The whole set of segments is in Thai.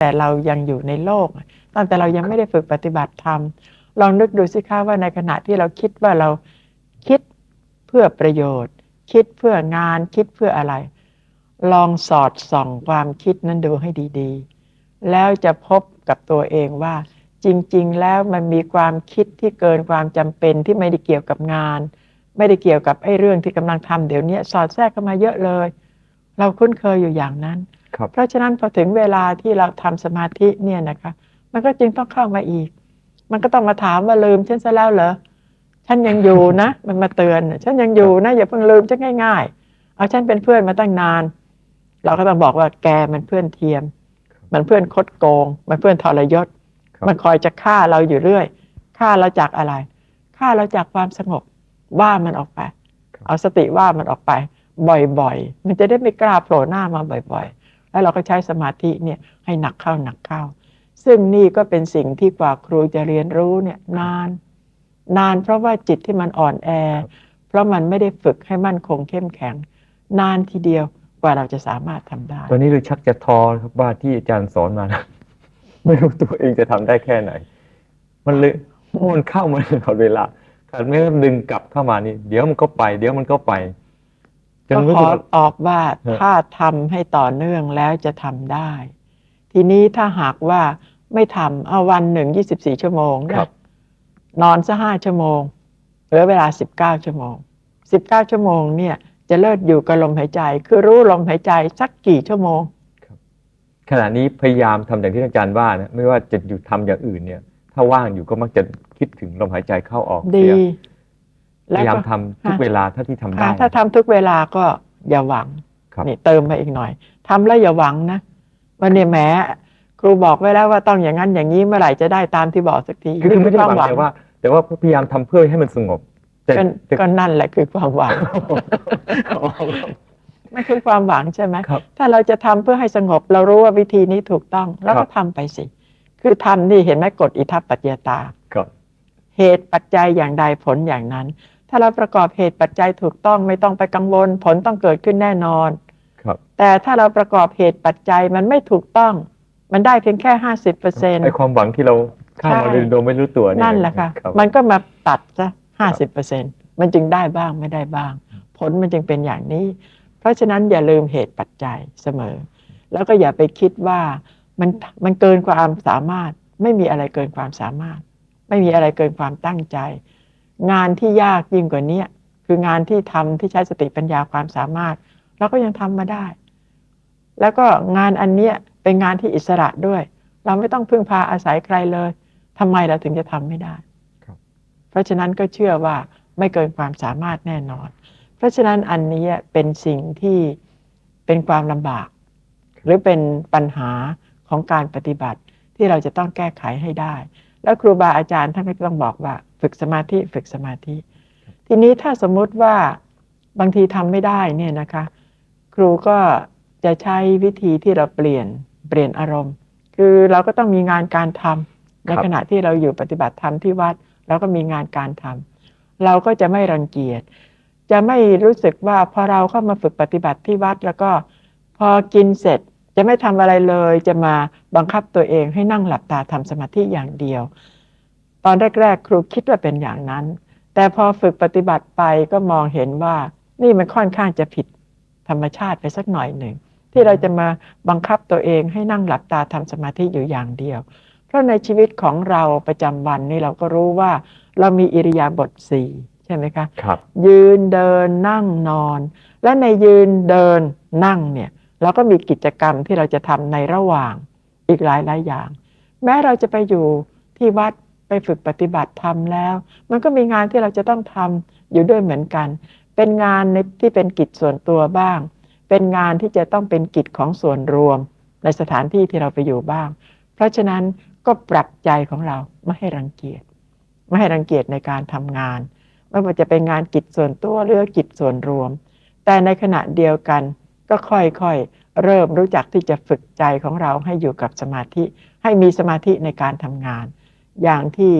แต่เรายังอยู่ในโลกตั้งแต่เรายังไม่ได้ฝึกปฏิบัติธรรม ลองนึกดูสิคะว่าในขณะที่เราคิดว่าเราคิดเพื่อประโยชน์ คิดเพื่องานคิดเพื่ออะไร ลองสอดส่องความคิดนั้นดูให้ดีๆ แล้วจะพบกับตัวเองว่า จริงๆ แล้วมันมีความคิดที่เกินความจำเป็นที่ไม่ได้เกี่ยวกับงาน ไม่ได้เกี่ยวกับไอ้เรื่องที่กำลังทำเดี๋ยวนี้สอดแทรกเข้ามาเยอะเลย เราคุ้นเคยอยู่อย่างนั้น เพราะฉะนั้นพอถึงเวลาที่เราทำสมาธิเนี่ยนะคะ มันก็จึงต้องเข้ามาอีก มันก็ต้องมาถามว่าลืมฉันซะแล้วเหรอฉันยังอยู่นะ มันมาเตือน ฉันยังอยู่นะ อย่าเพิ่งลืมฉันง่าย ๆ เอาฉันเป็นเพื่อนมาตั้งนาน เราก็ต้องบอกว่าแกมันเพื่อนเทียม มันเพื่อนคดโกง มันเพื่อนทรยศครับมันคอยจะฆ่าเราอยู่เรื่อยฆ่าเราจากอะไรฆ่าเราจากความสงบว่ามันออกไป เอาสติว่ามันออกไป บ่อยๆ มันจะได้ไม่กล้าโผล่หน้ามาบ่อย ๆ แล้วเราก็ใช้สมาธิเนี่ยให้หนักเข้าหนักเข้า ซึ่งนี่ก็เป็นสิ่งที่กว่าครูจะเรียนรู้เนี่ยนาน นานเพราะว่าจิตที่มันอ่อนแอ เพราะมันไม่ได้ฝึกให้มั่นคงเข้มแข็ง นานทีเดียวกว่าเราจะสามารถทำได้ ตอนนี้เลยชักจะท้อครับว่าที่อาจารย์สอนมานะไม่รู้ตัวเองจะทำได้แค่ไหน มันเลยมันเข้ามาตลอดเวลาขาดไม่งั้นดึงกลับเข้ามานี่ เดี๋ยวมันก็ไป เดี๋ยวมันก็ไปจน ก็รู้ขสึอกว่าตอบว่าฮะถ้าทำให้ต่อเนื่องแล้วจะทำได้ ทีนี้ถ้าหากว่าไม่ทำเอาวันหนึ่งยี่สิบสี่ชั่วโมงครันะบนอนสักห้าชั่วโมงเหลือเวลาสิบเก้าชั่วโมงสิบเก้าชั่วโมงเนี่ย จะเลิศอยู่กับลมหายใจ คือรู้ลมหายใจสักกี่ชั่วโมงขณะนี้พยายามทำอย่างที่อาจารย์ว่านะไม่ว่าจะอยู่ทำอย่างอื่นเนี่ย ถ้าว่างอยู่ก็มักจะคิดถึงลมหายใจเข้าออกดีเสีย พแล้วยายามก็ทำทุกค่ะเวลาเท่าที่ทำได้ค่ะถ้าทำทุกเวลาก็อย่าหวังครับนี่เติมมาอีกหน่อยทำแล้วอย่าหวังนะวันนี้แหมครูบอกไว้แล้วว่าต้องอย่างนั้นอย่างนี้เมื่อไหร่จะได้ตามที่บอกสักทีคือไม่ได้นี่หวังแต่ว่า แต่ว่าพยายามทำเพื่อให้มันสงบแต่ก็แต่ก็นั่นแหละคือความหวังไม่คือความหวังใช่ไหมครับถ้าเราจะทำเพื่อให้สงบ เรารู้ว่าวิธีนี้ถูกต้องเราครัก็บทำไปสิ คือทำนี่เห็นไหมกฎอิทัปปัจจยตาครับเหตุปัจจัยอย่างใดผลอย่างนั้น ถ้าเราประกอบเหตุปัจจัยถูกต้องไม่ต้องไปกังวล ผลต้องเกิดขึ้นแน่นอนครับ แต่ถ้าเราประกอบเหตุปัจจัยมันไม่ถูกต้อง มันได้เพียงแค่ห้าสิบเปอร์เซ็นไอความหวังที่เราข้ามมาใช่โดยไม่รู้ตัวเยนั่นแหละค่ะรับมันก็มาตัดซะห้าสิบเปอร์เซ็นมันจึงได้บ้างไม่ได้บ้าง ผลมันจึงเป็นอย่างนี้ เพราะฉะนั้นอย่าลืมเหตุปัจจัยเสมอ แล้วก็อย่าไปคิดว่ามันมันเกินความสามารถ ไม่มีอะไรเกินความสามารถ ไม่มีอะไรเกินความตั้งใจ งานที่ยากยิ่งกว่าเนี้ยคืองานที่ทำที่ใช้สติปัญญาความสามารถเราก็ยังทำมาได้ แล้วก็งานอันเนี้ยเป็นงานที่อิสระด้วย เราไม่ต้องพึ่งพาอาศัยใครเลยทำไมเราถึงจะทำไม่ได้ครับเพราะฉะนั้นก็เชื่อว่าไม่เกินความสามารถแน่นอน เพราะฉะนั้นอันนี้เป็นสิ่งที่เป็นความลำบาก หรือเป็นปัญหาของการปฏิบัติที่เราจะต้องแก้ไขให้ได้ แล้วครูบาอาจารย์ท่านก็ต้องบอกว่า ฝึกสมาธิฝึกสมาธิ ทีนี้ถ้าสมมุติว่าบางทีทำไม่ได้เนี่ยนะคะ ครูก็จะใช้วิธีที่เราเปลี่ยนเปลี่ยนอารมณ์ คือเราก็ต้องมีงานการทำในครับขณะที่เราอยู่ปฏิบัติธรรมที่วัดเราก็มีงานการทำเราก็จะไม่รังเกียจจะไม่รู้สึกว่าพอเราเข้ามาฝึกปฏิบัติที่วัดแล้วก็พอกินเสร็จจะไม่ทำอะไรเลย จะมาบังคับตัวเองให้นั่งหลับตาทำสมาธิอย่างเดียว ตอนแรก ๆ ครูคิดว่าเป็นอย่างนั้น แต่พอฝึกปฏิบัติไปก็มองเห็นว่านี่มันค่อนข้างจะผิดธรรมชาติไปสักหน่อยหนึ่ง ที่เราจะมาบังคับตัวเองให้นั่งหลับตาทำสมาธิอยู่อย่างเดียว เพราะในชีวิตของเราประจำวันนี่เราก็รู้ว่า เรามีอิริยาบถสี่ใช่ไหมคะครับยืนเดินนั่งนอน และในยืนเดินนั่งเนี่ยเราก็มีกิจกรรมที่เราจะทำในระหว่างอีกหลายหลายอย่าง แม้เราจะไปอยู่ที่วัด ไปฝึกปฏิบัติธรรมแล้ว มันก็มีงานที่เราจะต้องทำอยู่ด้วยเหมือนกัน เป็นงานในที่เป็นกิจส่วนตัวบ้าง เป็นงานที่จะต้องเป็นกิจของส่วนรวม ในสถานที่ที่เราไปอยู่บ้าง เพราะฉะนั้นก็ปรับใจของเราไม่ให้รังเกียจไม่ให้รังเกียจในการทำงานไม่ว่าจะเป็นงานกิจส่วนตัวหรือกิจส่วนรวม แต่ในขณะเดียวกันก็ค่อยๆ เริ่มรู้จักที่จะฝึกใจของเราให้อยู่กับสมาธิ ให้มีสมาธิในการทำงาน อย่างที่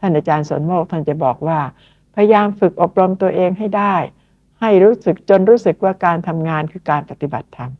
ท่านอาจารย์สนโมกท่านจะบอกว่า พยายามฝึกอบรมตัวเองให้ได้ ให้รู้สึกจนรู้สึกว่าการทำงานคือการปฏิบัติธรรม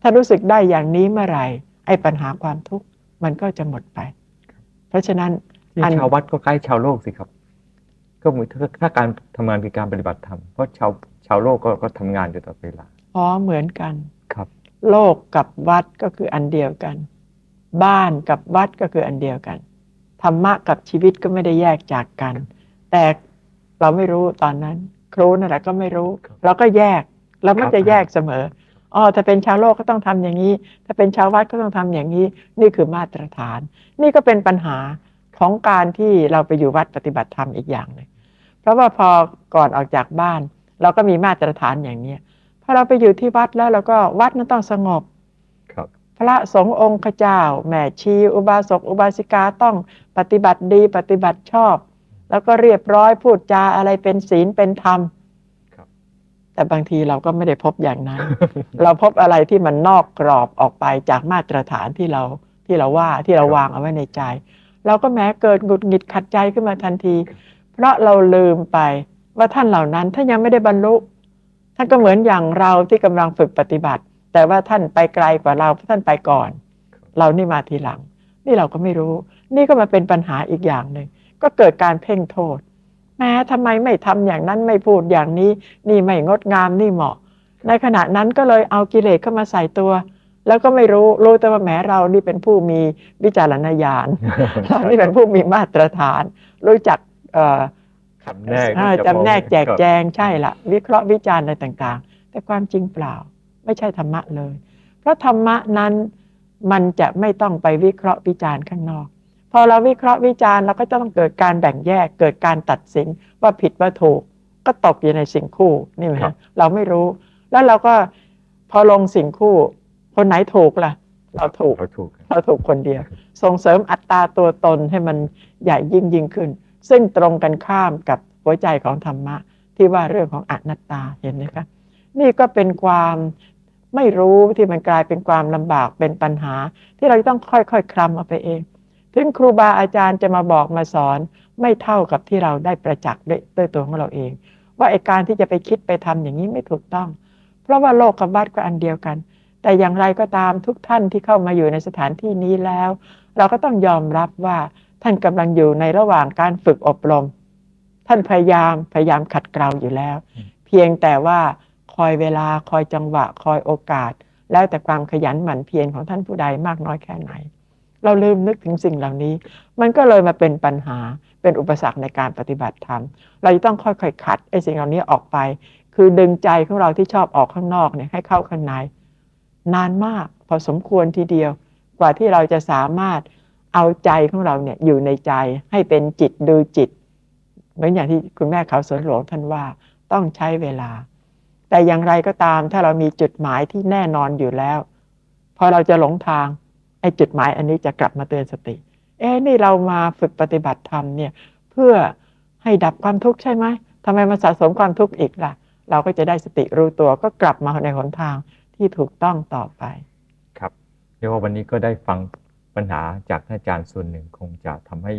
ถ้ารู้สึกได้อย่างนี้เมื่อไหร่ไอ้ปัญหาความทุกข์มันก็จะหมดไป เพราะฉะนั้นนี่อันชาววัดก็ใกล้ชาวโลกสิครับ ก็เหมือนถ้าถ้าการทำงานคือการปฏิบัติธรรมเพราะชาวชาวโลกก็ก็ทำงานอยู่ตลอดเวลาอ๋อเหมือนกันครับ โลกกับวัดก็คืออันเดียวกัน บ้านกับวัดก็คืออันเดียวกัน ธรรมะกับชีวิตก็ไม่ได้แยกจากกัน แต่เราไม่รู้ตอนนั้น ครูนั่นแหละก็ไม่รู้ครับเราก็แยกเราไม่ครับจะแยกเสมออ๋อถ้าเป็นชาวโลกก็ต้องทำอย่างนี้ ถ้าเป็นชาววัดก็ต้องทำอย่างนี้ นี่คือมาตรฐาน นี่ก็เป็นปัญหาของการที่เราไปอยู่วัดปฏิบัติธรรมอีกอย่างหนึ่งเพราะว่าพอก่อนออกจากบ้าน เราก็มีมาตรฐานอย่างเนี้ยพอเราไปอยู่ที่วัดแล้วเราก็วัดนั้นต้องสงบครับ พระสงฆ์องค์ข้าเจ้าแม่ชีอุบาสกอุบาสิกาต้องปฏิบัติดีปฏิบัติชอบ แล้วก็เรียบร้อยพูดจาอะไรเป็นศีลเป็นธรรมครับแต่บางทีเราก็ไม่ได้พบอย่างนั้น เราพบอะไรที่มันนอกกรอบออกไปจากมาตรฐานที่เราที่เราว่าที่เราครับวางเอาไว้ในใจ เราก็แม้เกิดหงุดหงิดขัดใจขึ้นมาทันที เพราะเราลืมไปว่าท่านเหล่านั้นท่านยังไม่ได้บรรลุ ท่านก็เหมือนอย่างเราที่กำลังฝึกปฏิบัติ แต่ว่าท่านไปไกลกว่าเราเพราะท่านไปก่อน เรานี่มาทีหลัง นี่เราก็ไม่รู้ นี่ก็มาเป็นปัญหาอีกอย่างหนึ่งก็เกิดการเพ่งโทษ แม้ทำไมไม่ทำอย่างนั้นไม่พูดอย่างนี้ นี่ไม่งดงามนี่เหมาะ ในขณะนั้นก็เลยเอากิเลสเข้ามาใส่ตัว แล้วก็ไม่รู้รู้แต่ว่าแหม้เรานี่เป็นผู้มีวิจารณญาณเรานี่เป็นผู้มีมาตรฐาน รู้จักเอ่อจำแนกอ่าจะจำแนกมองแจกครับแจงใช่ละวิเคราะห์วิจารณ์อะไรต่าง ๆ แต่ความจริงเปล่า ไม่ใช่ธรรมะเลย เพราะธรรมะนั้นมันจะไม่ต้องไปวิเคราะห์วิจารณ์ข้างนอก พอเราวิเคราะห์วิจารณ์เราก็จะต้องเกิดการแบ่งแยก เกิดการตัดสินว่าผิดว่าถูก ก็ตกอยู่ในสิ่งคู่นี่ไหมครัฮะบเราไม่รู้ แล้วเราก็พอลงสิ่งคู่ คนไหนถูกล่ะ เราถูกเขาถูกครับเราถูกคนเดียว ส่งเสริมอัตราตัวตนให้มันใหญ่ยิ่งยิ่งขึ้น ซึ่งตรงกันข้ามกับหัวใจของธรรมะที่ว่าเรื่องของอนัตตาเห็นไหมคะนี่ก็เป็นความ ไม่รู้ที่มันกลายเป็นความลำบากเป็นปัญหา ที่เราต้องค่อยๆคลำเอาไปเอง ถึงครูบาอาจารย์จะมาบอกมาสอน ไม่เท่ากับที่เราได้ประจักษ์ด้วยด้วยตัวของเราเอง ว่าไอการที่จะไปคิดไปทำอย่างนี้ไม่ถูกต้อง เพราะว่าโลกกับวัดก็อันเดียวกัน แต่อย่างไรก็ตามทุกท่านที่เข้ามาอยู่ในสถานที่นี้แล้ว เราก็ต้องยอมรับว่าท่านกำลังอยู่ในระหว่างการฝึกอบรม ท่านพยายามพยายามขัดเกลาอยู่แล้วอืมเพียงแต่ว่า คอยเวลาคอยจังหวะ คอยโอกาส แล้วแต่ความขยันหมั่นเพียรของท่านผู้ใดมากน้อยแค่ไหน เราลืมนึกถึงสิ่งเหล่านี้ มันก็เลยมาเป็นปัญหาเป็นอุปสรรคในการปฏิบัติธรรม เราจะต้องค่อยๆขัดไอ้สิ่งเหล่านี้ออกไป คือดึงใจของเราที่ชอบออกข้างนอกเนี่ยให้เข้าข้างใน นานมากพอสมควรทีเดียว กว่าที่เราจะสามารถเอาใจของเราเนี่ยอยู่ในใจให้เป็นจิตดูจิต เหมือนอย่างที่คุณแม่เขาสวนหลวงท่านว่าต้องใช้เวลา แต่อย่างไรก็ตามถ้าเรามีจุดหมายที่แน่นอนอยู่แล้ว พอเราจะหลงทางไอ้จุดหมายอันนี้จะกลับมาเตือนสติ เอ๊นี่เรามาฝึกปฏิบัติธรรมเนี่ยเพื่อให้ดับความทุกข์ใช่ไหมทำไมมาสะสมความทุกข์อีกล่ะ เราก็จะได้สติรู้ตัวก็กลับมาในหนทางที่ถูกต้องต่อไป ครับเรียกว่าวันนี้ก็ได้ฟังปัญหาจากท่านอาจารย์ส่วนหนึ่งคงจะทำให้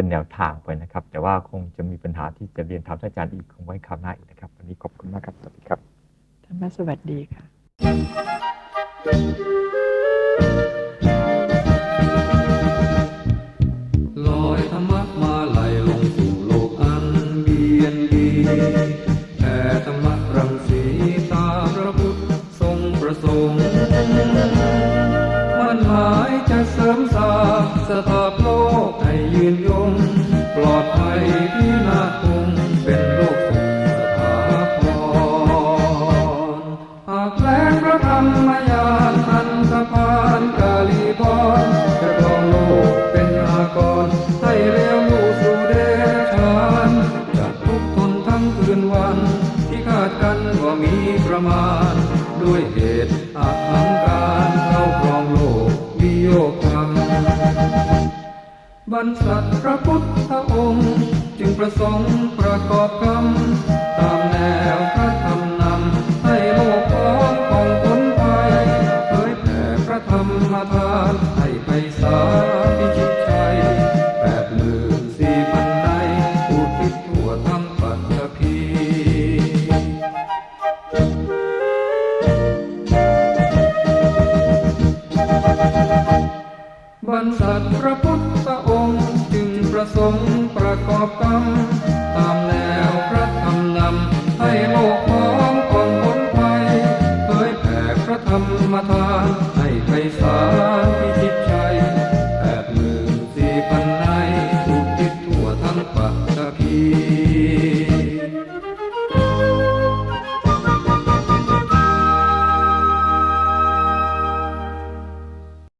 เป็นแนวทางไปนะครับ แต่ว่าคงจะมีปัญหาที่จะเรียนถามท่านอาจารย์อีกคงไว้คราวหน้าอีกนะครับวันนี้ขอบคุณมากครับสวัสดีครับธรรมสวัสดีค่ะ ลอยธรรมะมาไหลลงสู่โลกอันเบียนดี ระธรรมยานอันธพาลกาลีบอนจะครองโลกเป็นอากรให้เลี้ยวลู่สู่เดรัจฉานจะทุกทนทั้งคืนวัน ที่คาดกันว่ามีประมาณ ด้วยเหตุอาหังการเข้าครองโลกวิโยคธรรมบรรษัทพระพุทธองค์ จึงประสงค์ประกอบกรรม ตามแนวพระธรรม ษาพิชิตชัยแปดหมื่สี่พันในอุทิศทั่วทั้งปัตภีบรรษัพระพุทธองค์จึงประสงค์ประกอบกรรมตามแนวพระธรรมนำให้โลกของกนไปเผยแผ่พระธรรมธร